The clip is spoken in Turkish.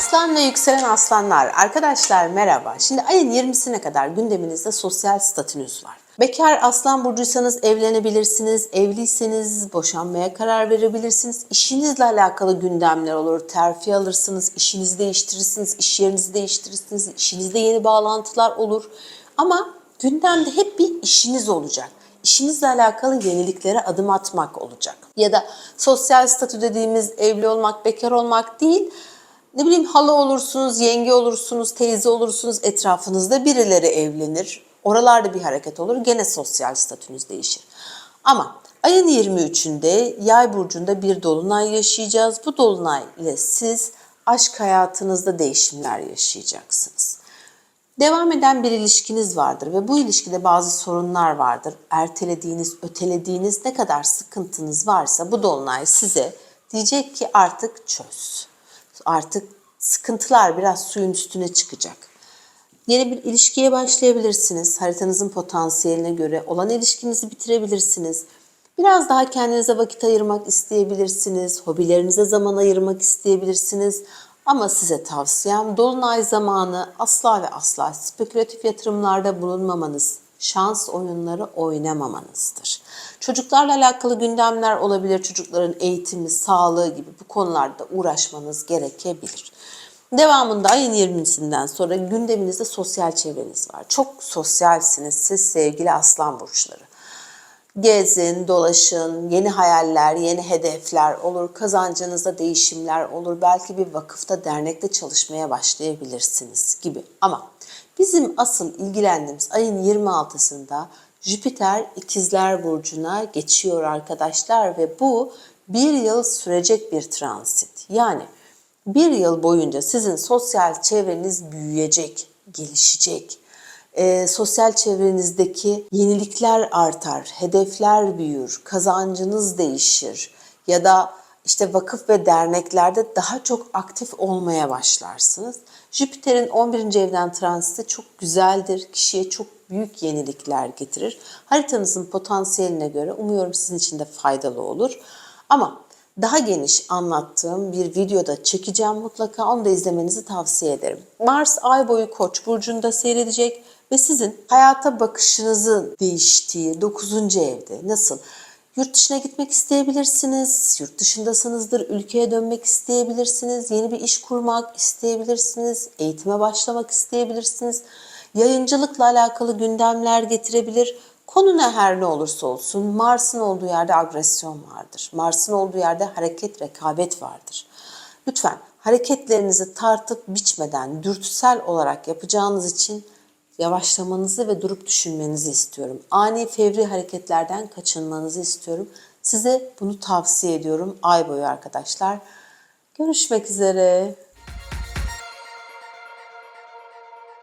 Aslan ve yükselen aslanlar. Arkadaşlar merhaba. Şimdi ayın 20'sine kadar gündeminizde sosyal statünüz var. Bekar aslan burcuysanız evlenebilirsiniz, evliyseniz boşanmaya karar verebilirsiniz. İşinizle alakalı gündemler olur, terfi alırsınız, işinizi değiştirirsiniz, iş yerinizi değiştirirsiniz, işinizde yeni bağlantılar olur. Ama gündemde hep bir işiniz olacak. İşinizle alakalı yeniliklere adım atmak olacak. Ya da sosyal statü dediğimiz evli olmak, bekar olmak değil, ne bileyim hala olursunuz, yenge olursunuz, teyze olursunuz, etrafınızda birileri evlenir. Oralarda bir hareket olur, gene sosyal statünüz değişir. Ama ayın 23'ünde yay burcunda bir dolunay yaşayacağız. Bu dolunay ile siz aşk hayatınızda değişimler yaşayacaksınız. Devam eden bir ilişkiniz vardır ve bu ilişkide bazı sorunlar vardır. Ertelediğiniz, ötelediğiniz ne kadar sıkıntınız varsa bu dolunay size diyecek ki artık çöz. Artık sıkıntılar biraz suyun üstüne çıkacak. Yeni bir ilişkiye başlayabilirsiniz. Haritanızın potansiyeline göre olan ilişkinizi bitirebilirsiniz. Biraz daha kendinize vakit ayırmak isteyebilirsiniz. Hobilerinize zaman ayırmak isteyebilirsiniz. Ama size tavsiyem dolunay zamanı asla ve asla spekülatif yatırımlarda bulunmamanız, şans oyunları oynamamanızdır. Çocuklarla alakalı gündemler olabilir. Çocukların eğitimi, sağlığı gibi bu konularda uğraşmanız gerekebilir. Devamında ayın 20'sinden sonra gündeminizde sosyal çevreniz var. Çok sosyalsiniz siz sevgili aslan burçları. Gezin, dolaşın, yeni hayaller, yeni hedefler olur, kazancınızda değişimler olur. Belki bir vakıfta, dernekte çalışmaya başlayabilirsiniz gibi. Ama bizim asıl ilgilendiğimiz ayın 26'sında Jüpiter ikizler burcuna geçiyor arkadaşlar ve bu bir yıl sürecek bir transit. Yani bir yıl boyunca sizin sosyal çevreniz büyüyecek, gelişecek. Ee, sosyal çevrenizdeki yenilikler artar, hedefler büyür, kazancınız değişir ya da işte vakıf ve derneklerde daha çok aktif olmaya başlarsınız. Jüpiter'in 11. evden transiti çok güzeldir. Kişiye çok büyük yenilikler getirir. Haritanızın potansiyeline göre umuyorum sizin için de faydalı olur. Ama daha geniş anlattığım bir videoda çekeceğim mutlaka onu da izlemenizi tavsiye ederim. Mars ay boyu Koç burcunda seyredecek ve sizin hayata bakışınızın değiştiği 9. evde nasıl Yurt dışına gitmek isteyebilirsiniz, yurt dışındasınızdır, ülkeye dönmek isteyebilirsiniz, yeni bir iş kurmak isteyebilirsiniz, eğitime başlamak isteyebilirsiniz. Yayıncılıkla alakalı gündemler getirebilir. Konu ne her ne olursa olsun Mars'ın olduğu yerde agresyon vardır. Mars'ın olduğu yerde hareket, rekabet vardır. Lütfen hareketlerinizi tartıp biçmeden dürtüsel olarak yapacağınız için yavaşlamanızı ve durup düşünmenizi istiyorum. Ani fevri hareketlerden kaçınmanızı istiyorum. Size bunu tavsiye ediyorum ay boyu arkadaşlar. Görüşmek üzere.